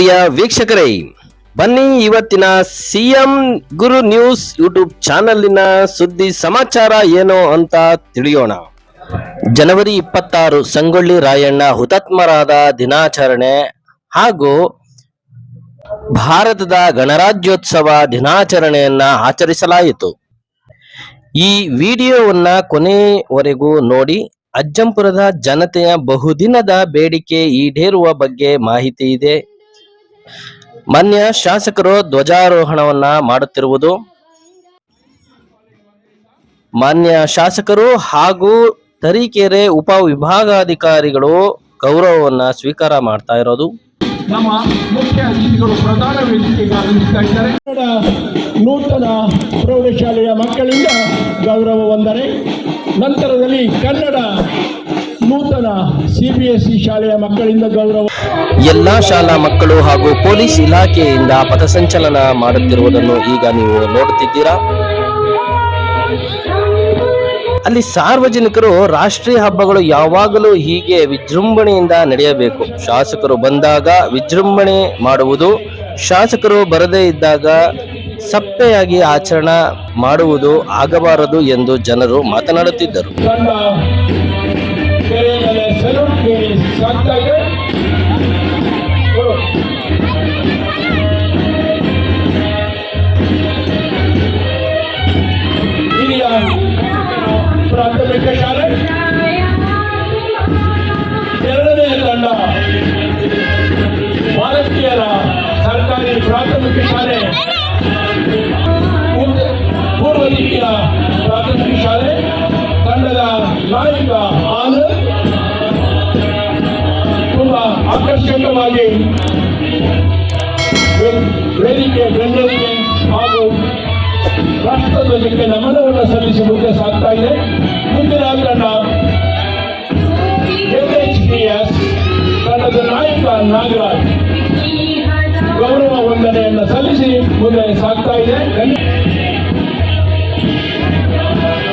ಪ್ರಿಯ ವೀಕ್ಷಕರೇ, ಬನ್ನಿ ಇವತ್ತಿನ ಸಿಎಂ ಗುರು ನ್ಯೂಸ್ ಯೂಟ್ಯೂಬ್ ಚಾನಲಿನ ಸುದ್ದಿ ಸಮಾಚಾರ ಏನು ಅಂತ ತಿಳಿಯೋಣ. ಜನವರಿ ಇಪ್ಪತ್ತಾರು ಸಂಗೊಳ್ಳಿ ರಾಯಣ್ಣ ಹುತಾತ್ಮರಾದ ದಿನಾಚರಣೆ ಹಾಗೂ ಭಾರತದ ಗಣರಾಜ್ಯೋತ್ಸವ ದಿನಾಚರಣೆಯನ್ನ ಆಚರಿಸಲಾಯಿತು. ಈ ವಿಡಿಯೋವನ್ನ ಕೊನೆವರೆಗೂ ನೋಡಿ, ಅಜ್ಜಂಪುರದ ಜನತೆಯ ಬಹುದಿನದ ಬೇಡಿಕೆ ಈಡೇರುವ ಬಗ್ಗೆ ಮಾಹಿತಿ ಇದೆ. ಮಾನ್ಯ ಶಾಸಕರು ಧ್ವಜಾರೋಹಣವನ್ನ ಮಾಡುತ್ತಿರುವುದು ಮಾನ್ಯ ಶಾಸಕರು ಹಾಗೂ ತರೀಕೆರೆ ಉಪ ವಿಭಾಗಾಧಿಕಾರಿಗಳು ಗೌರವವನ್ನ ಸ್ವೀಕಾರ ಮಾಡ್ತಾ ಇರೋದು. ನಮ್ಮ ಮುಖ್ಯ ಅತಿಥಿಗಳು ಪ್ರಧಾನ ವೇದಿಕೆಗೆ ಆಗಮಿಸ್ತಾ ಇದ್ದಾರೆ ನೂತನ ಪ್ರೌಢಶಾಲೆಯ ಮಕ್ಕಳಿಂದ ಗೌರವ ಒಂದರೆ ನಂತರದಲ್ಲಿ ಕನ್ನಡ ನೂತನ ಸಿ ಬಿ ಎಸ್ ಇ ಶಾಲೆಯ ಮಕ್ಕಳಿಂದ ಗೌರವ. ಎಲ್ಲಾ ಶಾಲಾ ಮಕ್ಕಳು ಹಾಗೂ ಪೊಲೀಸ್ ಇಲಾಖೆಯಿಂದ ಪಥಸಂಚಲನ ಮಾಡುತ್ತಿರುವುದನ್ನು ಈಗ ನೀವು ನೋಡುತ್ತಿದ್ದೀರಾ? ಅಲ್ಲಿ ಸಾರ್ವಜನಿಕರು ರಾಷ್ಟ್ರೀಯ ಹಬ್ಬಗಳು ಯಾವಾಗಲೂ ಹೀಗೆ ವಿಜೃಂಭಣೆಯಿಂದ ನಡೆಯಬೇಕು. ಶಾಸಕರು ಬಂದಾಗ ವಿಜೃಂಭಣೆ ಮಾಡುವುದು ಶಾಸಕರು ಬರದೇ ಇದ್ದಾಗ ಸಪ್ಪೆಯಾಗಿ ಆಚರಣೆ ಮಾಡುವುದು ಆಗಬಾರದು ಎಂದು ಜನರು ಮಾತನಾಡುತ್ತಿದ್ದರು. ಸಾಗ್ತಾ ಇದೆ ಪ್ರಾಥಮಿಕ ಶಾಲೆ. ಎರಡನೇ ತಂಡ. ಸರ್ಕಾರಿ ಪ್ರಾಥಮಿಕ ಶಾಲೆ. ಪೂರ್ವ- ದಿಕ್ಕಿನ ಪ್ರಾಥಮಿಕ ಶಾಲೆ. ತಂಡದ ನಾಯಕ ಆಕರ್ಷಕವಾಗಿ ವೇದಿಕೆ ಬೆಂಗಳೂರಿಗೆ ಹಾಗೂ ರಾಷ್ಟ್ರಧ್ವಜಕ್ಕೆ ನಮನವನ್ನು ಸಲ್ಲಿಸಿ ಮುಂದೆ ಸಾಗ್ತಾ ಇದೆ. ಮುಂದಿನ ತಂಡ ಎಸ್ ತಂಡದ ನಾಯಕ ನಾಗರಾಜ್ ಗೌರವ ವಂದನೆಯನ್ನು ಸಲ್ಲಿಸಿ ಮುಂದೆ ಸಾಗ್ತಾ ಇದೆ.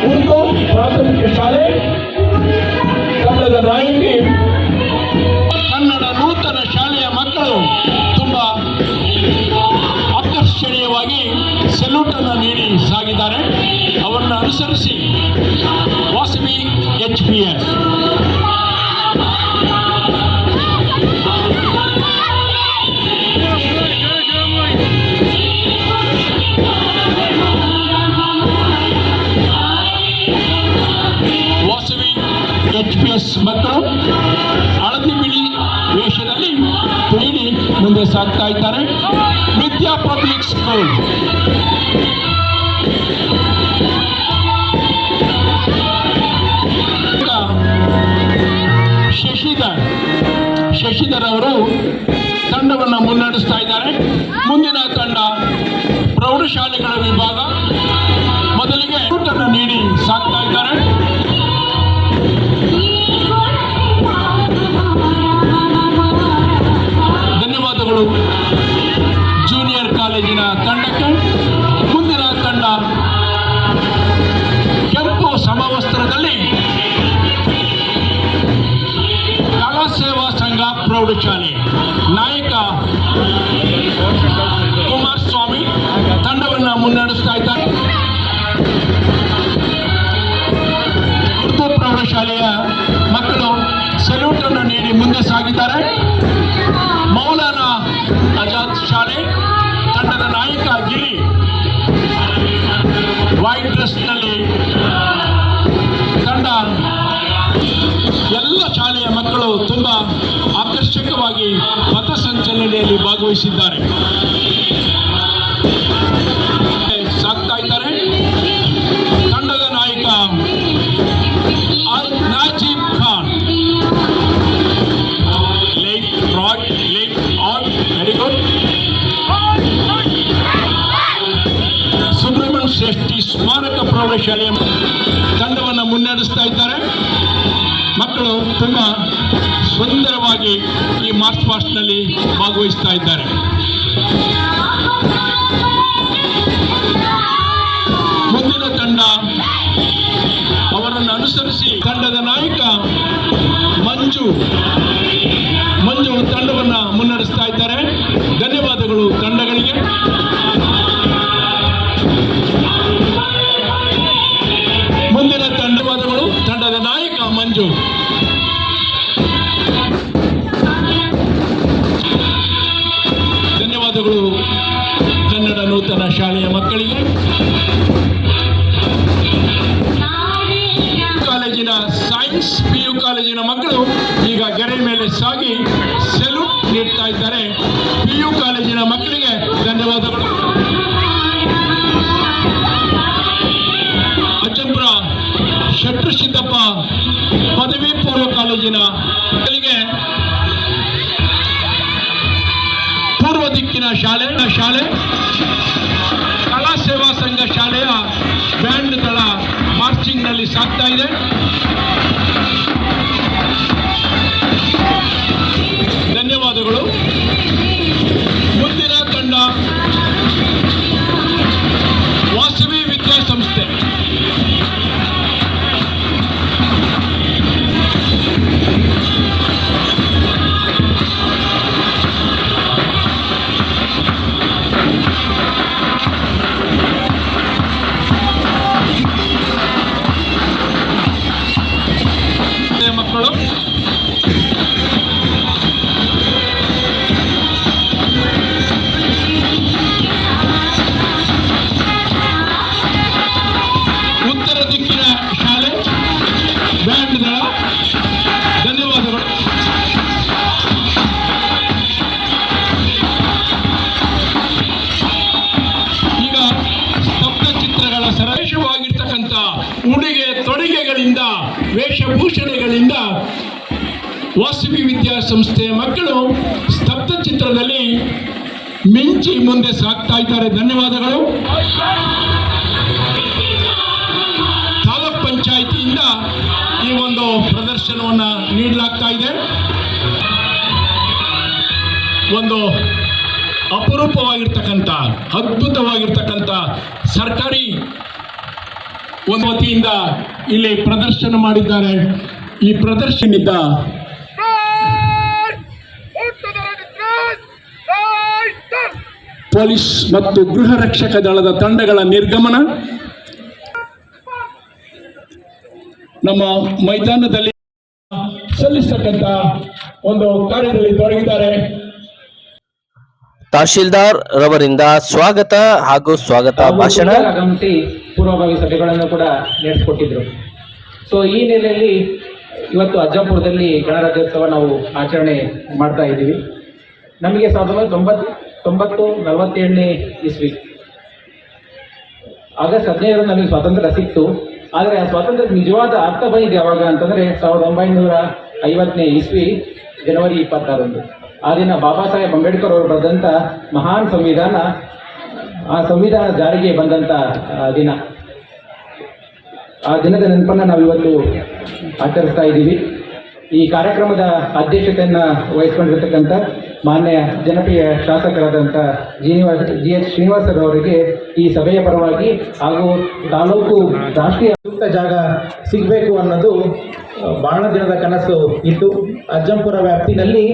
ಉರ್ದು ಪ್ರಾಥಮಿಕ ಶಾಲೆ, ತಂಡದ ನಾಯಕಿ ಸೆಲ್ಯೂಟ್ ನೀಡಿ ಸಾಗಿದ್ದಾರೆ. ಅವರನ್ನು ಅನುಸರಿಸಿ Vasavi H P S. Vasavi H P S ಮಕ್ಕಳು ಹಳದಿ ಬಿಳಿ ವೇಷದಲ್ಲಿ ಮುಂದೆ ಸಾಗ್ತಾ ಇದ್ದಾರೆ. ಶಶಿಧರ್ ಅವರು ತಂಡವನ್ನು ಮುನ್ನಡೆಸ್ತಾ ಪಥಸಂಚಲನೆಯಲ್ಲಿ ಭಾಗವಹಿಸಿದ್ದಾರೆ. ಅನುಭವಿಸ್ತಾ ಇದ್ದಾರೆ. ಮುಂದಿನ ತಂಡ ಅವರನ್ನು ಅನುಸರಿಸಿ ತಂಡದ ನಾಯಕ ಮಂಜು. ಮಂಜು ತಂಡವನ್ನು ಮುನ್ನಡೆಸ್ತಾ ಇದ್ದಾರೆ. ಧನ್ಯವಾದಗಳು ತಂಡಗಳಿಗೆ. ಮುಂದಿನ ತಂಡವಾದಗಳು ತಂಡದ ನಾಯಕ ಮಂಜು. ವಾಸವಿ ವಿದ್ಯಾಸಂಸ್ಥೆಯ ಮಕ್ಕಳು ಸ್ತಬ್ಧ ಚಿತ್ರದಲ್ಲಿ ಮಿಂಚಿ ಮುಂದೆ ಸಾಕ್ತಾ ಇದ್ದಾರೆ. ಧನ್ಯವಾದಗಳು. ತಾಲೂಕ್ ಪಂಚಾಯಿತಿಯಿಂದ ಈ ಒಂದು ಪ್ರದರ್ಶನವನ್ನ ನೀಡಲಾಗ್ತಾ ಇದೆ. ಒಂದು ಅಪರೂಪವಾಗಿರ್ತಕ್ಕಂಥ, ಅದ್ಭುತವಾಗಿರ್ತಕ್ಕಂಥ ಸರ್ಕಾರಿ ಒಂದು ವತಿಯಿಂದ ಇಲ್ಲಿ ಪ್ರದರ್ಶನ ಮಾಡಿದ್ದಾರೆ. ಈ ಪ್ರದರ್ಶನದಿಂದ ಪೊಲೀಸ್ ಮತ್ತು ಗೃಹ ರಕ್ಷಕ ದಳದ ತಂಡಗಳ ನಿರ್ಗಮನ. ನಮ್ಮ ಮೈದಾನದಲ್ಲಿ ಸಲ್ಲಿಸತಕ್ಕಂತ ಒಂದು ಕಾರ್ಯದಲ್ಲಿ ತೊಡಗಿದ್ದಾರೆ. ತಹಶೀಲ್ದಾರ್ ರವರಿಂದ ಸ್ವಾಗತ ಹಾಗೂ ಸ್ವಾಗತ ಭಾಷಣ. ಆಗಮಿಸಿ ಪೂರ್ವಭಾವಿ ಸಭೆಗಳನ್ನು ಕೂಡ ನಡೆಸಿಕೊಟ್ಟಿದ್ರು. ಸೊ ಈ ನೆಲೆಯಲ್ಲಿ ಇವತ್ತು ಅಜ್ಜಂಪುರದಲ್ಲಿ ಗಣರಾಜ್ಯೋತ್ಸವ ನಾವು ಆಚರಣೆ ಮಾಡ್ತಾ ಇದ್ದೀವಿ. ನಮಗೆ ಸಾವಿರದ ಒಂಬೈನೂರ ತೊಂಬತ್ತು ತೊಂಬತ್ತು ನಲವತ್ತೇಳನೇ ಇಸ್ವಿ. ಆಗಸ್ಟ್ ಹದಿನೈದರ ನಮಗೆ ಸ್ವಾತಂತ್ರ್ಯ ಸಿಕ್ತು. ಆದರೆ ಆ ಸ್ವಾತಂತ್ರ್ಯದ ನಿಜವಾದ ಅರ್ಥ ಬಂದಿದೆ ಯಾವಾಗ ಅಂತಂದರೆ ಸಾವಿರದ ಒಂಬೈನೂರ ಐವತ್ತನೇ ಇಸ್ವಿ, ಜನವರಿ ಇಪ್ಪತ್ತಾರರಂದು. ಆ ದಿನ ಬಾಬಾ ಸಾಹೇಬ್ ಅಂಬೇಡ್ಕರ್ ಅವರು ಬರೆದಂಥ ಮಹಾನ್ ಸಂವಿಧಾನ, ಆ ಸಂವಿಧಾನ ಜಾರಿಗೆ ಬಂದಂಥ ದಿನ. ಆ ದಿನದ ನೆನಪನ್ನು ನಾವು ಇವತ್ತು ಆಚರಿಸ್ತಾ ಇದ್ದೀವಿ. ಈ ಕಾರ್ಯಕ್ರಮದ ಅಧ್ಯಕ್ಷತೆಯನ್ನು ವಹಿಸ್ಕೊಂಡಿರ್ತಕ್ಕಂಥ ಮಾನ್ಯ ಜನಪ್ರಿಯ ಶಾಸಕರಾದಂಥ ಶ್ರೀನಿವಾಸ ಜಿ ಎಸ್ ಶ್ರೀನಿವಾಸರವರಿಗೆ ಈ ಸಭೆಯ ಪರವಾಗಿ ಹಾಗೂ ತಾಲೂಕು ರಾಷ್ಟ್ರೀಯ ಸೂಕ್ತ ಜಾಗ ಸಿಗಬೇಕು ಅನ್ನೋದು ಬಹಳ ದಿನದ ಕನಸು ಇತ್ತು. ಅಜ್ಜಂಪುರ ವ್ಯಾಪ್ತಿನಲ್ಲಿ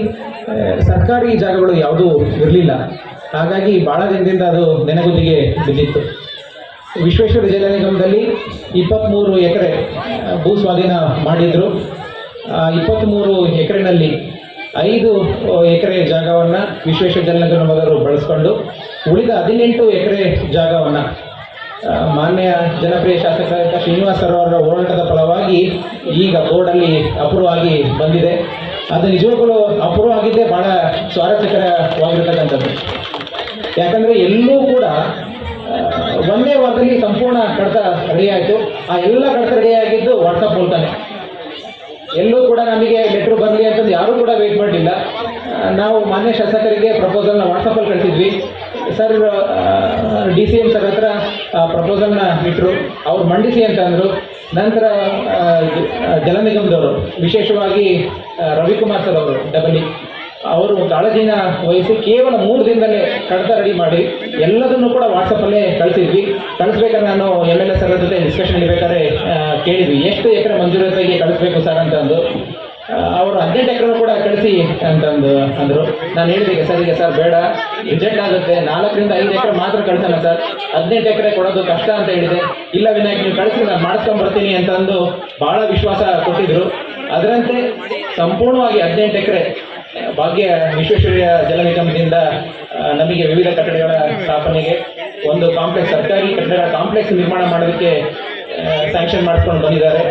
ಸರ್ಕಾರಿ ಜಾಗಗಳು ಯಾವುದೂ ಇರಲಿಲ್ಲ. ಹಾಗಾಗಿ ಬಹಳ ದಿನದಿಂದ ಅದು ನೆನೆಗುದಿಗೆ ಬಿದ್ದಿತ್ತು. ವಿಶ್ವೇಶ್ವರ ಜಲ ನಿಗಮದಲ್ಲಿ ಇಪ್ಪತ್ತ್ಮೂರು ಎಕರೆ ಭೂ ಸ್ವಾಧೀನ ಮಾಡಿದ್ರು. ಇಪ್ಪತ್ತ್ಮೂರು ಎಕರೆನಲ್ಲಿ ಐದು ಎಕರೆ ಜಾಗವನ್ನು ವಿಶ್ವೇಶ್ವರ ಜಲ ನಿಗಮದವರು ಬಳಸ್ಕೊಂಡು ಉಳಿದ ಹದಿನೆಂಟು ಎಕರೆ ಜಾಗವನ್ನು ಮಾನ್ಯ ಜನಪ್ರಿಯ ಶಾಸಕ ಶ್ರೀನಿವಾಸ ಸರ್ ಅವರ ಹೋರಾಟದ ಫಲವಾಗಿ ಈಗ ಬೋರ್ಡಲ್ಲಿ ಅಪೂರ್ವವಾಗಿ ಬಂದಿದೆ. ಅದು ನಿಜವಾಗಲೂ ಅಪ್ರೂವ್ ಆಗಿದ್ದೇ ಭಾಳ ಸ್ವಾರಸ್ಯಕರವಾಗಿರ್ತಕ್ಕಂಥದ್ದು. ಯಾಕಂದರೆ ಎಲ್ಲೂ ಕೂಡ ಒಂದೇ ವಾರದಲ್ಲಿ ಸಂಪೂರ್ಣ ಕಡತ ರೆಡಿ ಆಯಿತು. ಆ ಎಲ್ಲ ಕಡತ ರೆಡಿಯಾಗಿದ್ದು ವಾಟ್ಸಪ್ ಮೂಲಕನೇ ಎಲ್ಲೂ ಕೂಡ ನಮಗೆ ಲೆಟ್ರ್ ಬರಲಿ ಅಂತಂದು ಯಾರೂ ಕೂಡ ವೇಟ್ ಮಾಡಲಿಲ್ಲ. ನಾವು ಮಾನ್ಯ ಶಾಸಕರಿಗೆ ಪ್ರಪೋಸಲ್ನ ವಾಟ್ಸಪ್ಪಲ್ಲಿ ಕಳಿಸಿದ್ವಿ. Sir D C M sir ಹತ್ರ ಪ್ರಪೋಸಲ್ನ ಇಟ್ಟರು ಅವ್ರು ಮಂಡಿಸಿ ಅಂತ ಅಂದರು. ನಂತರ ಜಲ ನಿಗಮದವರು, ವಿಶೇಷವಾಗಿ ರವಿಕುಮಾರ್ ಸರ್ ಅವರು ಡಬಲಿ ಅವರು ಕಾಳಜಿನ ವಹಿಸಿ ಕೇವಲ ಮೂರು ದಿನದಲ್ಲೇ ಕಡತ ರೆಡಿ ಮಾಡಿ ಎಲ್ಲದನ್ನು ಕೂಡ ವಾಟ್ಸಪ್ಪಲ್ಲೇ ಕಳಿಸಿದ್ವಿ. ಕಳಿಸ್ಬೇಕಾದ್ರೆ ನಾನು ಎಂ ಎಲ್ ಎ ಸರ್ ಜೊತೆ ಡಿಸ್ಕಷನ್ ಇರಬೇಕಾದ್ರೆ ಕೇಳಿದ್ವಿ. ಎಷ್ಟು ಎಕರೆ ಮಂಜೂರಾತಿಗೆ ಕಳಿಸ್ಬೇಕು ಸರ್ ಅಂತಂದು. ಅವರು ಹದಿನೆಂಟು ಎಕರೆ ಕೂಡ ಕಳಿಸಿ ಅಂತಂದು ಅಂದರು. ನಾನು ಹೇಳಿದೆ, ಸರ್, ಈಗ ಸರ್ ಬೇಡ. ರಿಜೆಕ್ಟ್ ಆಗುತ್ತೆ. ನಾಲ್ಕರಿಂದ ಐದು ಎಕರೆ ಮಾತ್ರ ಕಳಿಸೋಣ ಸರ್ ಹದಿನೆಂಟು ಎಕರೆ ಕೊಡೋದು ಕಷ್ಟ ಅಂತ ಹೇಳಿದೆ. ಇಲ್ಲ ವಿನಾಯಕ್, ನೀವು ಕಳಿಸಿ ನಾನು ಮಾಡಿಸ್ಕೊಂಡ್ಬರ್ತೀನಿ ಅಂತಂದು ಭಾಳ ವಿಶ್ವಾಸ ಕೊಟ್ಟಿದ್ರು. ಅದರಂತೆ ಸಂಪೂರ್ಣವಾಗಿ ಹದಿನೆಂಟು ಎಕರೆ ಭಾಗ್ಯ ವಿಶ್ವೇಶ್ವರಯ್ಯ ಜಲ ನಿಗಮದಿಂದ ನಮಗೆ ವಿವಿಧ ಕಟ್ಟಡಗಳ ಸ್ಥಾಪನೆಗೆ ಒಂದು ಕಾಂಪ್ಲೆಕ್ಸ್, ಸರ್ಕಾರಿ ಕಟ್ಟಡ ಕಾಂಪ್ಲೆಕ್ಸ್ ನಿರ್ಮಾಣ ಮಾಡೋದಕ್ಕೆ ಸ್ಯಾಂಕ್ಷನ್ ಮಾಡಿಕೊಂಡು ಬಂದಿದ್ದಾರೆ.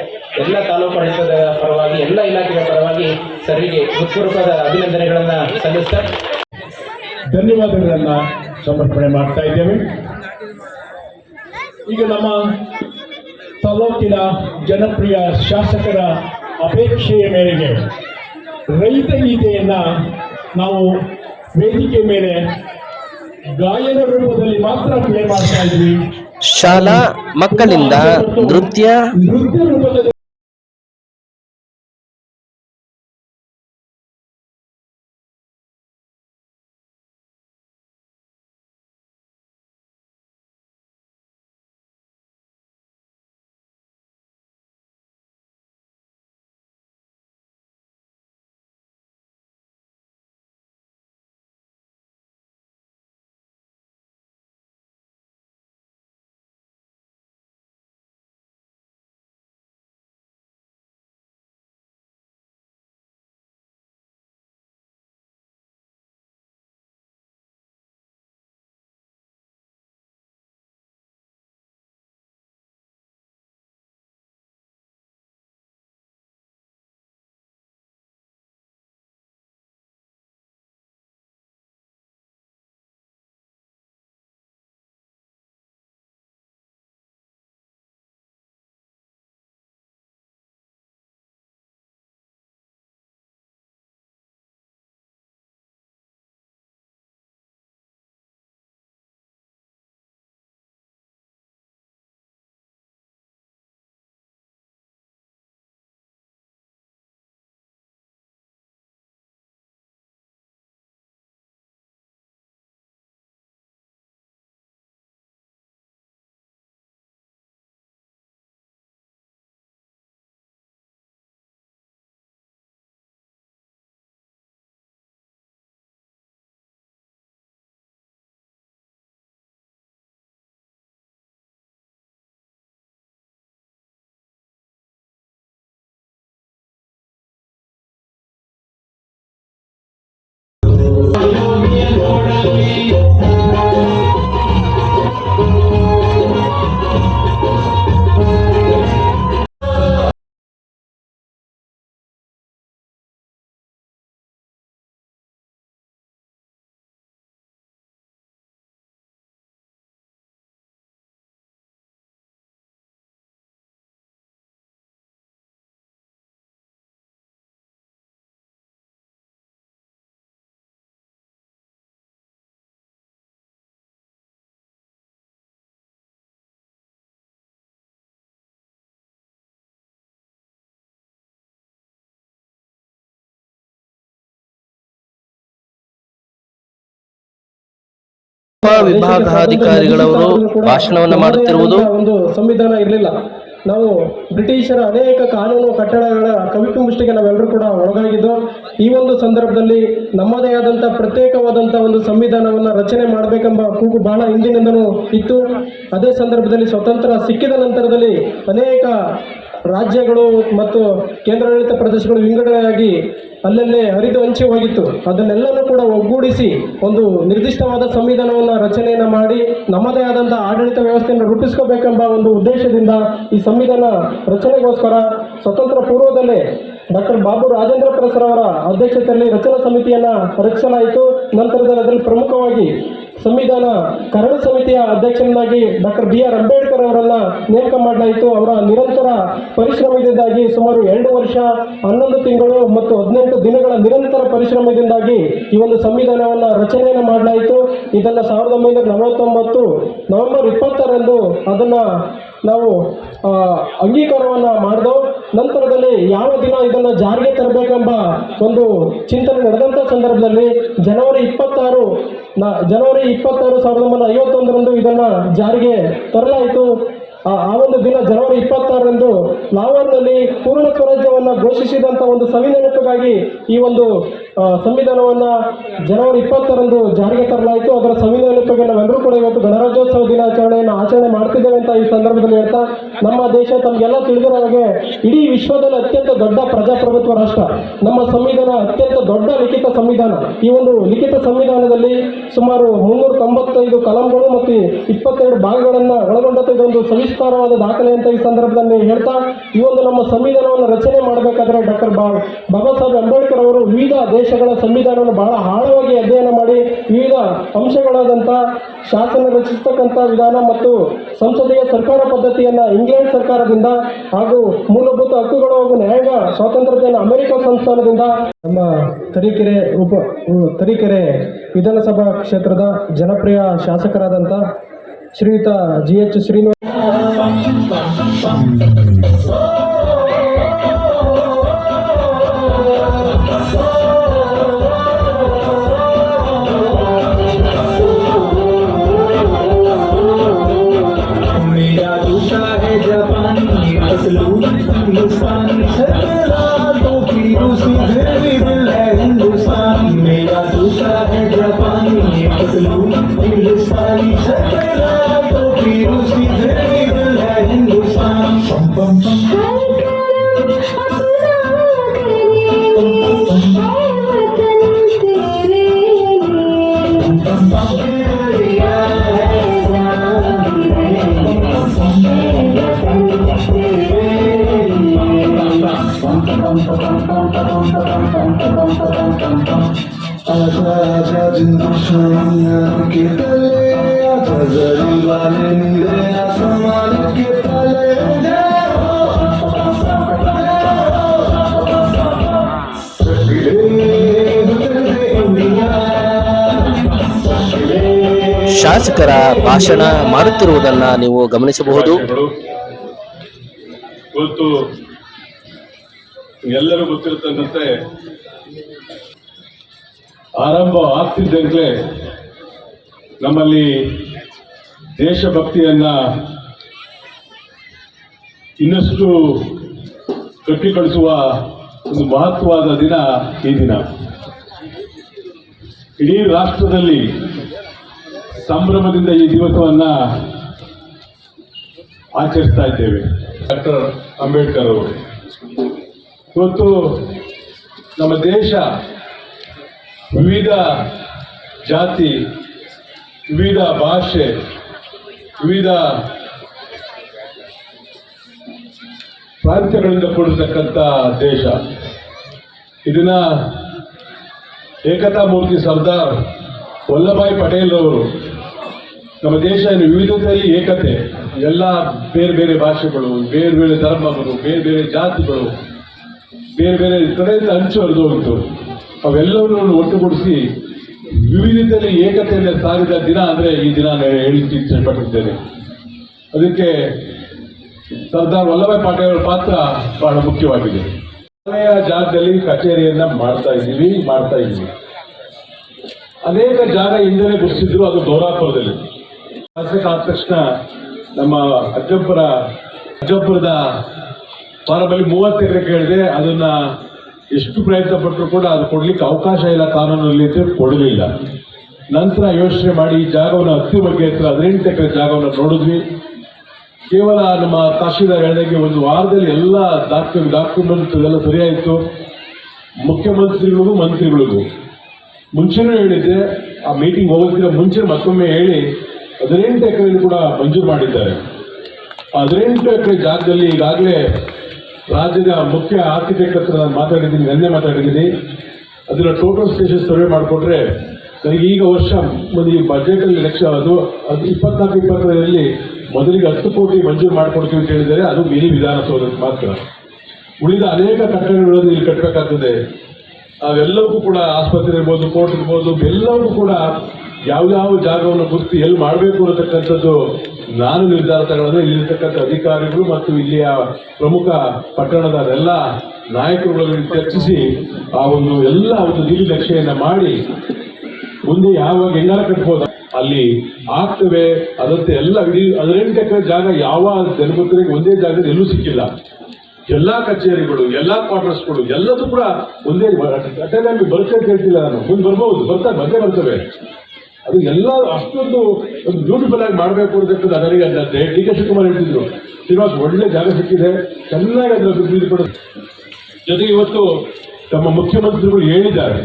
ಎಲ್ಲ ತಾಲೂಕು ಆಡಳಿತದ ಪರವಾಗಿ, ಎಲ್ಲ ಇಲಾಖೆಗಳ ಪರವಾಗಿ ಸರಿಗೆ ಹೃತ್ಪೂರ್ವಕದ ಅಭಿನಂದನೆಗಳನ್ನು ಸಲ್ಲಿಸ್ತಾ ಧನ್ಯವಾದಗಳನ್ನು ಸಮರ್ಪಣೆ ಮಾಡ್ತಾ ಇದ್ದೇವೆ. ಈಗ ನಮ್ಮ ತಾಲೂಕಿನ ಜನಪ್ರಿಯ ಶಾಸಕರ ಅಪೇಕ್ಷೆಯ ಮೇರೆಗೆ ರೈತ ಗೀತೆಯನ್ನ ನಾವು ವೇದಿಕೆ ಮೇಲೆ ಗಾಯನ ರೂಪದಲ್ಲಿ ಮಾತ್ರ ಪ್ಲೇ ಮಾಡ್ತಾ ಇದ್ವಿ. ಶಾಲಾ ಮಕ್ಕಳಿಂದ ನೃತ್ಯ ನೃತ್ಯ ರೂಪದಲ್ಲಿ ವಿಭಾಗಾಧಿಕಾರಿಗಳವರು ಭಾಷಣವನ್ನು ಮಾಡುತ್ತಿರುವುದು ಒಂದು ಸಂವಿಧಾನ ಇರಲಿಲ್ಲ. ನಾವು ಬ್ರಿಟಿಷರ ಅನೇಕ ಕಾನೂನು ಕಟ್ಟಡಗಳ ಕವಿಕುಂಬುಷ್ಟಿಗೆ ನಾವೆಲ್ಲರೂ ಕೂಡ ಒಳಗಾಗಿದ್ದು, ಈ ಒಂದು ಸಂದರ್ಭದಲ್ಲಿ ನಮ್ಮದೇ ಆದಂಥ ಪ್ರತ್ಯೇಕವಾದಂತಹ ಒಂದು ಸಂವಿಧಾನವನ್ನು ರಚನೆ ಮಾಡಬೇಕೆಂಬ ಕೂಗು ಬಹಳ ಹಿಂದಿನಿಂದಲೂ ಇತ್ತು. ಅದೇ ಸಂದರ್ಭದಲ್ಲಿ ಸ್ವತಂತ್ರ ಸಿಕ್ಕಿದ ನಂತರದಲ್ಲಿ ಅನೇಕ ರಾಜ್ಯಗಳು ಮತ್ತು ಕೇಂದ್ರಾಡಳಿತ ಪ್ರದೇಶಗಳು ವಿಂಗಡಣೆಯಾಗಿ ಅಲ್ಲಲ್ಲೇ ಹರಿದು ಹಂಚಿ ಹೋಗಿತ್ತು. ಅದನ್ನೆಲ್ಲನೂ ಕೂಡ ಒಗ್ಗೂಡಿಸಿ ಒಂದು ನಿರ್ದಿಷ್ಟವಾದ ಸಂವಿಧಾನವನ್ನು ರಚನೆಯನ್ನು ಮಾಡಿ ನಮ್ಮದೇ ಆದಂಥ ಆಡಳಿತ ವ್ಯವಸ್ಥೆಯನ್ನು ರೂಪಿಸ್ಕೋಬೇಕೆಂಬ ಒಂದು ಉದ್ದೇಶದಿಂದ ಈ ಸಂವಿಧಾನ ರಚನೆಗೋಸ್ಕರ ಸ್ವತಂತ್ರ ಪೂರ್ವದಲ್ಲೇ ಡಾಕ್ಟರ್ ಬಾಬು ರಾಜೇಂದ್ರ ಪ್ರಸಾದ್ ಅವರ ಅಧ್ಯಕ್ಷತೆಯಲ್ಲಿ ರಚನಾ ಸಮಿತಿಯನ್ನ ರಚಿಸಲಾಯಿತು. ನಂತರದಲ್ಲಿ ಅದರಲ್ಲಿ ಪ್ರಮುಖವಾಗಿ ಸಂವಿಧಾನ ಕರಡು ಸಮಿತಿಯ ಅಧ್ಯಕ್ಷರನ್ನಾಗಿ ಡಾಕ್ಟರ್ ಬಿ ಆರ್ ಅಂಬೇಡ್ಕರ್ ಅವರನ್ನ ನೇಮಕ ಮಾಡಲಾಯಿತು. ಅವರ ನಿರಂತರ ಪರಿಶ್ರಮದಿಂದಾಗಿ ಸುಮಾರು ಎರಡು ವರ್ಷ, ಹನ್ನೊಂದು ತಿಂಗಳು ಮತ್ತು ಹದಿನೆಂಟು ದಿನಗಳ ನಿರಂತರ ಪರಿಶ್ರಮದಿಂದಾಗಿ ಈ ಒಂದು ಸಂವಿಧಾನವನ್ನು ರಚನೆಯನ್ನು ಮಾಡಲಾಯಿತು. ಇದನ್ನು ಸಾವಿರದ ಒಂಬೈನೂರ ನಲವತ್ತೊಂಬತ್ತು ನವೆಂಬರ್ ಇಪ್ಪತ್ತರಂದು ಅದನ್ನ ನಾವು ಅಂಗೀಕಾರವನ್ನು ಮಾಡಿದೆವು ನಂತರದಲ್ಲಿ ಯಾವ ದಿನ ಇದನ್ನು ಜಾರಿಗೆ ತರಬೇಕೆಂಬ ಒಂದು ಚಿಂತನೆ ನಡೆದಂಥ ಸಂದರ್ಭದಲ್ಲಿ ಜನವರಿ ಇಪ್ಪತ್ತಾರು ಜನವರಿ ಇಪ್ಪತ್ತಾರು ಸಾವಿರದ ಒಂಬೈನೂರ ಐವತ್ತೊಂದರಂದು ಇದನ್ನು ಜಾರಿಗೆ ತರಲಾಯಿತು. ಆ ಒಂದು ದಿನ ಜನವರಿ ಇಪ್ಪತ್ತಾರರಂದು ಲಾಹೋರ್ನಲ್ಲಿ ಪೂರ್ಣ ಸ್ವರಾಜ್ಯವನ್ನು ಘೋಷಿಸಿದಂಥ ಒಂದು ಸಂವಿಧಾನಕ್ಕಾಗಿ ಈ ಒಂದು ಸಂವಿಧಾನವನ್ನ ಜನವರಿ ಇಪ್ಪತ್ತರಂದು ಜಾರಿಗೆ ತರಲಾಯಿತು. ಅದರ ಸಂವಿಧಾನಕ್ಕೆ ನಾವೆಲ್ಲರೂ ಕೂಡ ಇವತ್ತು ಗಣರಾಜ್ಯೋತ್ಸವ ದಿನಾಚರಣೆಯನ್ನು ಆಚರಣೆ ಮಾಡ್ತಿದ್ದೇವೆ ಅಂತ ಈ ಸಂದರ್ಭದಲ್ಲಿ ಹೇಳ್ತಾ, ನಮ್ಮ ದೇಶ ತಮಗೆಲ್ಲ ತಿಳಿದಿರೋ ಹಾಗೆ ಇಡೀ ವಿಶ್ವದಲ್ಲಿ ಅತ್ಯಂತ ದೊಡ್ಡ ಪ್ರಜಾಪ್ರಭುತ್ವ ರಾಷ್ಟ್ರ. ನಮ್ಮ ಸಂವಿಧಾನ ಅತ್ಯಂತ ದೊಡ್ಡ ಲಿಖಿತ ಸಂವಿಧಾನ. ಈ ಒಂದು ಲಿಖಿತ ಸಂವಿಧಾನದಲ್ಲಿ ಸುಮಾರು ಮುನ್ನೂರ ತೊಂಬತ್ತೈದು ಕಲಂಗಳು ಮತ್ತು ಇಪ್ಪತ್ತೆರಡು ಭಾಗಗಳನ್ನು ಒಳಗೊಂಡಂತ ಇದೊಂದು ಸವಿಸ್ತಾರವಾದ ದಾಖಲೆ ಅಂತ ಈ ಸಂದರ್ಭದಲ್ಲಿ ಹೇಳ್ತಾ, ಈ ಒಂದು ನಮ್ಮ ಸಂವಿಧಾನವನ್ನು ರಚನೆ ಮಾಡಬೇಕಾದ್ರೆ ಡಾಕ್ಟರ್ ಬಾಬಾ ಸಾಹೇಬ್ ಅಂಬೇಡ್ಕರ್ ಅವರು ವಿವಿಧ ದೇಶಗಳ ಸಂವಿಧಾನವನ್ನು ಬಹಳ ಆಳವಾಗಿ ಅಧ್ಯಯನ ಮಾಡಿ ವಿವಿಧ ಅಂಶಗಳಾದಂಥ ಶಾಸನ ರಚಿಸತಕ್ಕಂಥ ವಿಧಾನ ಮತ್ತು ಸಂಸದೀಯ ಸರ್ಕಾರ ಪದ್ಧತಿಯನ್ನ ಇಂಗ್ಲೆಂಡ್ ಸರ್ಕಾರದಿಂದ ಹಾಗೂ ಮೂಲಭೂತ ಹಕ್ಕುಗಳು ಹಾಗೂ ನ್ಯಾಯಾಂಗ ಸ್ವಾತಂತ್ರ್ಯತೆಯನ್ನು ಅಮೆರಿಕ ಸಂಸ್ಥಾನದಿಂದ ನಮ್ಮ ತರೀಕೆರೆ ಉಪ ತರೀಕೆರೆ ವಿಧಾನಸಭಾ ಕ್ಷೇತ್ರದ ಜನಪ್ರಿಯ ಶಾಸಕರಾದಂಥ ಶ್ರೀಯುತ ಜಿ ಎಚ್ ಶ್ರೀನಿವಾಸ್. ಶಾಸಕರ ಭಾಷಣ ಮಾಡುತ್ತಿರುವುದನ್ನು ನೀವು ಗಮನಿಸಬಹುದು. ಎಲ್ಲರೂ ಗೊತ್ತಿರತಕ್ಕಂತೆ ಆರಂಭ ಆಗ್ತಿದ್ದಂತೆ ನಮ್ಮಲ್ಲಿ ದೇಶಭಕ್ತಿಯನ್ನ ಇನ್ನಷ್ಟು ಕಟ್ಟಿಕಳಿಸುವ ಒಂದು ಮಹತ್ವವಾದ ದಿನ ಈ ದಿನ. ಇಡೀ ರಾಷ್ಟ್ರದಲ್ಲಿ ಸಂಭ್ರಮದಿಂದ ಈ ದಿವಸವನ್ನ ಆಚರಿಸ್ತಾ ಇದ್ದೇವೆ. ಡಾಕ್ಟರ್ ಅಂಬೇಡ್ಕರ್ ಅವರು. ಇವತ್ತು ನಮ್ಮ ದೇಶ ವಿವಿಧ ಜಾತಿ, ವಿವಿಧ ಭಾಷೆ, ವಿವಿಧ ಪ್ರಾಂತ್ಯಗಳಿಂದ ಕೂಡಿರ್ತಕ್ಕಂಥ ದೇಶ. ಇದನ್ನ ಏಕತಾ ಮೂರ್ತಿ ಸರ್ದಾರ್ ವಲ್ಲಭಾಯಿ ಪಟೇಲ್ ಅವರು ನಮ್ಮ ದೇಶ ವಿವಿಧತೆಯಲ್ಲಿ ಏಕತೆ, ಎಲ್ಲ ಬೇರೆ ಬೇರೆ ಭಾಷೆಗಳು, ಬೇರೆ ಬೇರೆ ಧರ್ಮಗಳು, ಬೇರೆ ಬೇರೆ ಜಾತಿಗಳು ಬೇರೆ ಬೇರೆ ಕಡೆಯಿಂದ ಹಂಚು ಹರಿದು ಹೋಗಿತ್ತು. ಅವೆಲ್ಲವನ್ನೂ ಒಟ್ಟುಗೂಡಿಸಿ ವಿವಿಧತೆಯಲ್ಲಿ ಏಕತೆಯನ್ನು ಸಾರಿದ ದಿನ ಅಂದರೆ ಈ ದಿನ ನಾನು ಹೇಳಿಕ್ಕೆ ಇಷ್ಟಪಟ್ಟಿದ್ದೇನೆ ಅದಕ್ಕೆ ಸರ್ದಾರ್ ವಲ್ಲಭಾಯ್ ಪಾಟೀಲ್ ಪಾತ್ರ ಬಹಳ ಮುಖ್ಯವಾಗಿದೆ. ಶಾಲೆಯ ಜಾಗದಲ್ಲಿ ಕಚೇರಿಯನ್ನ ಮಾಡ್ತಾ ಇದ್ದೀವಿ ಮಾಡ್ತಾ ಇದ್ದೀವಿ. ಅನೇಕ ಜಾಗ ಹಿಂದೆನೆ ಗುರುತಿಸಿದ್ರು, ಅದು ಗೌರಾಪುರದಲ್ಲಿ. ಶಾಸಕ ಆದ ತಕ್ಷಣ ನಮ್ಮ ಅಜ್ಜಬ್ಬರ ಅಜ್ಜಂಪುರದ ಫಾರಮಲ್ಲಿ ಎಕರೆ ಕೇಳಿದೆ ಅದನ್ನ ಎಷ್ಟು ಪ್ರಯತ್ನ ಪಟ್ಟರು ಕೂಡ ಅದು ಕೊಡ್ಲಿಕ್ಕೆ ಅವಕಾಶ ಇಲ್ಲ ಕಾನೂನಲ್ಲಿ ಅಂತ ಕೊಡಲಿಲ್ಲ. ನಂತರ ಯೋಚನೆ ಮಾಡಿ ಈ ಜಾಗವನ್ನು ಹತ್ತಿ ಬಗ್ಗೆ ಹತ್ರ ಹದಿನೆಂಟು ಎಕರೆ ಜಾಗವನ್ನು ನೋಡಿದ್ವಿ. ಕೇವಲ ನಮ್ಮ ತಹಶೀಲ್ದಾರ್ ಹೇಳಿದಂಗೆ ಒಂದು ವಾರದಲ್ಲಿ ಎಲ್ಲ ಡಾಕ್ಯು ಡಾಕ್ಯುಮೆಂಟ್ ಎಲ್ಲ ಸರಿಯಾಯಿತು. ಮುಖ್ಯಮಂತ್ರಿಗಳಿಗೂ ಮಂತ್ರಿಗಳಿಗೂ. ಮುಂಚೆನೂ ಹೇಳಿದ್ದೆ, ಆ ಮೀಟಿಂಗ್ ಹೋಗೋದಕ್ಕಿಂತ ಮುಂಚೆ ಮತ್ತೊಮ್ಮೆ ಹೇಳಿ, ಹದಿನೆಂಟು ಎಕರೆಯಲ್ಲಿ ಕೂಡ ಮಂಜೂರು ಮಾಡಿದ್ದಾರೆ. ಹದಿನೆಂಟು ಎಕರೆ ಜಾಗದಲ್ಲಿ ಈಗಾಗಲೇ ರಾಜ್ಯದ ಮುಖ್ಯ ಆರ್ಕಿಟೆಕ್ಟ್ ಹತ್ರ ನಾನು ಮಾತಾಡಿದ್ದೀನಿ, ನೆನ್ನೆ ಮಾತಾಡಿದ್ದೀನಿ. ಅದರ ಟೋಟಲ್ ಸ್ಟೇಷನ್ ಸರ್ವೆ ಮಾಡಿಕೊಟ್ರೆ ನನಗೆ ಈಗ ವರ್ಷ ಈ ಬಜೆಟಲ್ಲಿ ಲಕ್ಷ ಅದು ಅದು ಇಪ್ಪತ್ನಾಲ್ಕು ಇಪ್ಪತ್ತರಲ್ಲಿ ಮೊದಲಿಗೆ ಹತ್ತು ಕೋಟಿ ಮಂಜೂರು ಮಾಡಿಕೊಡ್ತೀವಿ ಅಂತ ಹೇಳಿದರೆ ಅದು ಮಿನಿ ವಿಧಾನಸೌಧಕ್ಕೆ ಮಾತ್ರ. ಉಳಿದ ಅನೇಕ ಕಟ್ಟಡಗಳನ್ನು ಇಲ್ಲಿ ಕಟ್ಟಬೇಕಾಗ್ತದೆ ಅವೆಲ್ಲವೂ ಕೂಡ ಆಸ್ಪತ್ರೆ ಇರ್ಬೋದು, ಕೋರ್ಟ್ ಇರ್ಬೋದು, ಎಲ್ಲವೂ ಕೂಡ ಯಾವ್ಯಾವ ಜಾಗವನ್ನು ಗುರುತು ಎಲ್ಲಿ ಮಾಡಬೇಕು ಅನ್ನತಕ್ಕಂಥದ್ದು ನಾನು ನಿರ್ಧಾರ ತಗೊಳ್ಳೋದು ಇಲ್ಲಿರ್ತಕ್ಕಂಥ ಅಧಿಕಾರಿಗಳು ಮತ್ತು ಇಲ್ಲಿಯ ಪ್ರಮುಖ ಪಟ್ಟಣದ ಎಲ್ಲ ನಾಯಕರುಗಳನ್ನು ಚರ್ಚಿಸಿ ಆ ಒಂದು ಎಲ್ಲ ಒಂದು ನೀಲಿ ನಕ್ಷೆಯನ್ನು ಮಾಡಿ ಮುಂದೆ ಯಾವಾಗ ಹೆಂಗಾರ ಕಟ್ಬೋದು. ಅಲ್ಲಿ ಆಗ್ತವೆ, ಅದಂತೆ ಎಲ್ಲ ಇಡೀ ಹದಿನೆಂಟು ಎಕರೆ ಜಾಗ ಯಾವ ಜನಪತ್ರಿಗೆ ಒಂದೇ ಜಾಗದಲ್ಲಿ ಎಲ್ಲೂ ಸಿಕ್ಕಿಲ್ಲ. ಎಲ್ಲಾ ಕಚೇರಿಗಳು, ಎಲ್ಲಾ ಕ್ವಾರ್ಟರ್ಸ್ಗಳು, ಎಲ್ಲದೂ ಕೂಡ ಒಂದೇ ಅಟೆಂಡ್ ಆಗಿ ಅಂತ ಹೇಳ್ತಿಲ್ಲ ನಾನು. ಮುಂದೆ ಬರ್ಬೋದು, ಬರ್ತಾ ಬಂದೇ ಬರ್ತವೆ. ಅದು ಎಲ್ಲ ಅಷ್ಟೊಂದು ಒಂದು ಬ್ಯೂಟಿಫುಲ್ ಆಗಿ ಮಾಡಬೇಕು ಅಂತಕ್ಕಂಥ ನನಗೆ ಅಂದ್ರೆ ಡಿ ಕೆ ಶಿವಕುಮಾರ್ ಹೇಳ್ತಿದ್ರು, ಶ್ರೀನಿವಾಸ್, ಒಳ್ಳೆ ಜಾಗ ಸಿಕ್ಕಿದೆ, ಚೆನ್ನಾಗಿ ಅದರ ಅಭಿವೃದ್ಧಿ ಜೊತೆಗೆ ಇವತ್ತು ತಮ್ಮ ಮುಖ್ಯಮಂತ್ರಿಗಳು ಹೇಳಿದ್ದಾರೆ,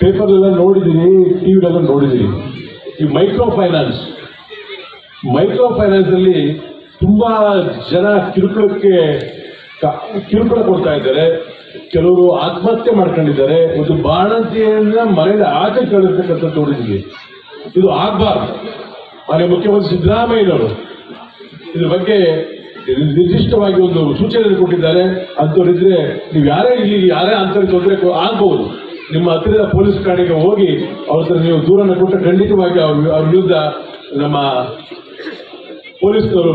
ಪೇಪರ್ಲೆಲ್ಲ ನೋಡಿದ್ದೀನಿ ಟಿ ವಿಲೆಲ್ಲ ನೋಡಿದ್ದೀನಿ ಈ ಮೈಕ್ರೋ ಫೈನಾನ್ಸ್ ಮೈಕ್ರೋ ಫೈನಾನ್ಸ್ ಅಲ್ಲಿ ತುಂಬಾ ಜನ ಕಿರುಕುಳಕ್ಕೆ ಕಿರುಕುಳ ಕೊಡ್ತಾ ಇದ್ದಾರೆ. ಕೆಲವರು ಆತ್ಮಹತ್ಯೆ ಮಾಡ್ಕೊಂಡಿದ್ದಾರೆ ಒಂದು ಬಾಣಂತಿಯನ್ನ ಮನೆಯಲ್ಲಿ ಆಚೆ ಕೇಳಿರ್ತಕ್ಕಂಥ ತೋರಿಸಿದೆ. ಇದು ಆಗ್ಬಾರ್ದು. ಮನೆ ಮುಖ್ಯಮಂತ್ರಿ ಸಿದ್ದರಾಮಯ್ಯನವರು ಇದ್ರ ಬಗ್ಗೆ ನಿರ್ದಿಷ್ಟವಾಗಿ ಒಂದು ಸೂಚನೆ ಕೊಟ್ಟಿದ್ದಾರೆ. ಅಂತವರಿದ್ರೆ ನೀವು ಯಾರೇ ಇಲ್ಲಿ ಯಾರೇ ಅಂತರ್ ತೊಂದರೆ ಆಗ್ಬಹುದು ನಿಮ್ಮ ಹತ್ತಿರದ ಪೊಲೀಸ್ ಠಾಣೆಗೆ ಹೋಗಿ ಅವ್ರ ನೀವು ದೂರನ್ನು ಕೊಟ್ಟು ಖಂಡಿತವಾಗಿ ಅವ್ರ ವಿರುದ್ಧ ನಮ್ಮ ಪೊಲೀಸ್ನವರು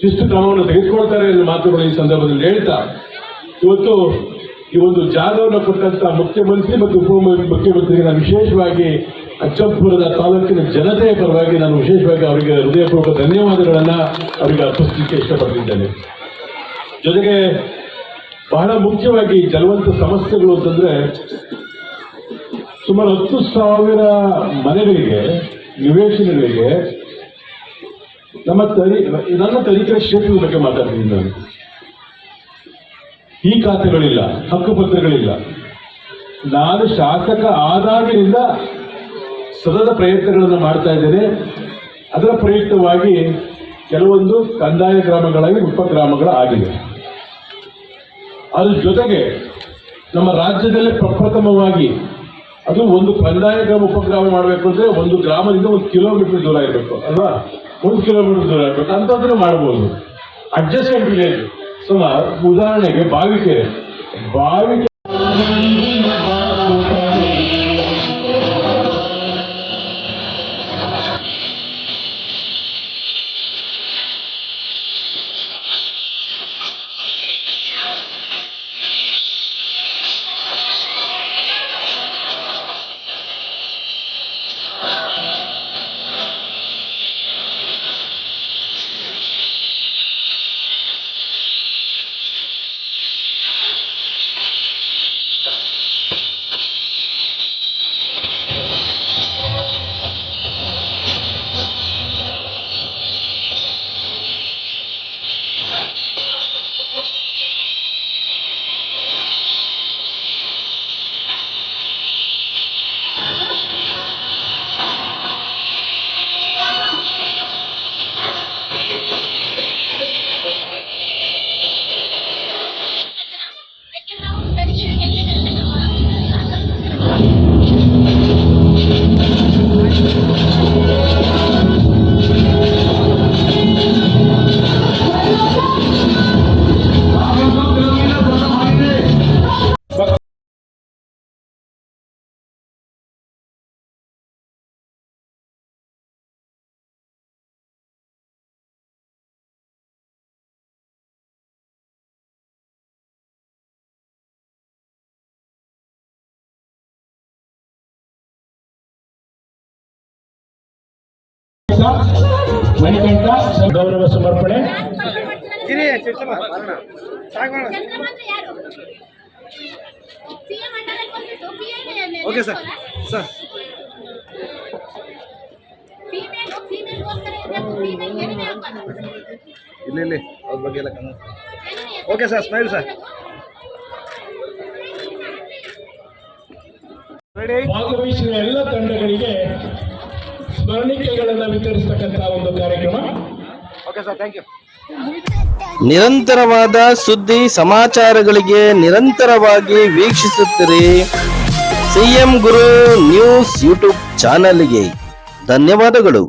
ಶಿಸ್ತು ಕ್ರಮವನ್ನು ತೆಗೆದುಕೊಳ್ತಾರೆ ಮಾತುಗಳು ಈ ಸಂದರ್ಭದಲ್ಲಿ ಹೇಳ್ತಾ ಇವತ್ತು ಈ ಒಂದು ಜಾಗವನ್ನು ಕೊಟ್ಟಂತ ಮುಖ್ಯಮಂತ್ರಿ ಮತ್ತು ಉಪ ಮುಖ್ಯಮಂತ್ರಿಗೆ ನಾನು ವಿಶೇಷವಾಗಿ ಅಚ್ಚಂಪುರದ ತಾಲೂಕಿನ ಜನತೆಯ ಪರವಾಗಿ ನಾನು ವಿಶೇಷವಾಗಿ ಅವರಿಗೆ ಹೃದಯಪೂರ್ವಕ ಧನ್ಯವಾದಗಳನ್ನು ಅವರಿಗೆ ಅರ್ಪಿಸಲಿಕ್ಕೆ ಇಷ್ಟಪಡ್ತಿದ್ದೇನೆ. ಜೊತೆಗೆ ಬಹಳ ಮುಖ್ಯವಾಗಿ ಜಲವಂತ ಸಮಸ್ಯೆಗಳು ಅಂತಂದ್ರೆ ಸುಮಾರು ಹತ್ತು ಸಾವಿರ ಮನೆಗಳಿಗೆ, ನಿವೇಶನಗಳಿಗೆ ನಮ್ಮ ತರಿ, ನನ್ನ ತನಿಖೆ ಕ್ಷೇತ್ರದ ಬಗ್ಗೆ ಮಾತಾಡ್ತೀನಿ ನಾನು. ಈ ಖಾತೆಗಳಿಲ್ಲ, ಹಕ್ಕುಪತ್ರಗಳಿಲ್ಲ. ನಾನು ಶಾಸಕ ಆದಾಗಿನಿಂದ ಸತತ ಪ್ರಯತ್ನಗಳನ್ನು ಮಾಡ್ತಾ ಇದ್ದೇನೆ. ಅದರ ಪ್ರಯುಕ್ತವಾಗಿ ಕೆಲವೊಂದು ಕಂದಾಯ ಗ್ರಾಮಗಳಾಗಿ ಉಪಗ್ರಾಮಗಳು ಆಗಿವೆ. ಅದ್ರ ಜೊತೆಗೆ ನಮ್ಮ ರಾಜ್ಯದಲ್ಲೇ ಪ್ರಪ್ರಥಮವಾಗಿ ಅದು ಒಂದು ಕಂದಾಯ ಗ್ರಾಮ ಉಪಗ್ರಾಮ ಮಾಡಬೇಕು ಅಂದರೆ ಒಂದು ಗ್ರಾಮದಿಂದ ಒಂದು ಕಿಲೋಮೀಟರ್ ದೂರ ಇರಬೇಕು, ಅಲ್ವಾ? ಒಂದು ಕಿಲೋಮೀಟರ್ ದೂರ ಇರಬೇಕು, ಅಂಥದ್ದನ್ನು ಮಾಡ್ಬೋದು ಅಡ್ಜಸ್ಟ್ಮೆಂಟ್ ವಿಲೇಜ್ ಸುಮಾರು ಉದಾಹರಣೆಗೆ ಬಾವಿಕೆರೆ ಬಾವಿಕೆ ಮಣಿಕಂಠ ಗೌರವ ಸಮರ್ಪಣೆ. ಓಕೆ ಸರ್ ಸರ್ ಇಲ್ಲಿ ಇಲ್ಲಿ. ಅವ್ರ ಬಗ್ಗೆ ಎಲ್ಲ ಕಣ ಓಕೆ ಸರ್ ಸ್ಮೈಲ್ ಸರ್ ಭಾಗವಹಿಸಿದ ಎಲ್ಲ ತಂಡಗಳಿಗೆ ಸ್ಮರಣಿಕೆಗಳನ್ನು ವಿತರಿಸತಕ್ಕಂತಹ ಒಂದು ಕಾರ್ಯಕ್ರಮ. ಓಕೆ ಸರ್ ಥ್ಯಾಂಕ್ ಯು ನಿರಂತರವಾದ ಸುದ್ದಿ ಸಮಾಚಾರಗಳಿಗೆ ನಿರಂತರವಾಗಿ ವೀಕ್ಷಿಸುತ್ತಿರಿ. ಸಿಎಂ ಗುರು ನ್ಯೂಸ್ ಯೂಟ್ಯೂಬ್ ಚಾನಲ್ಗೆ ಧನ್ಯವಾದಗಳು.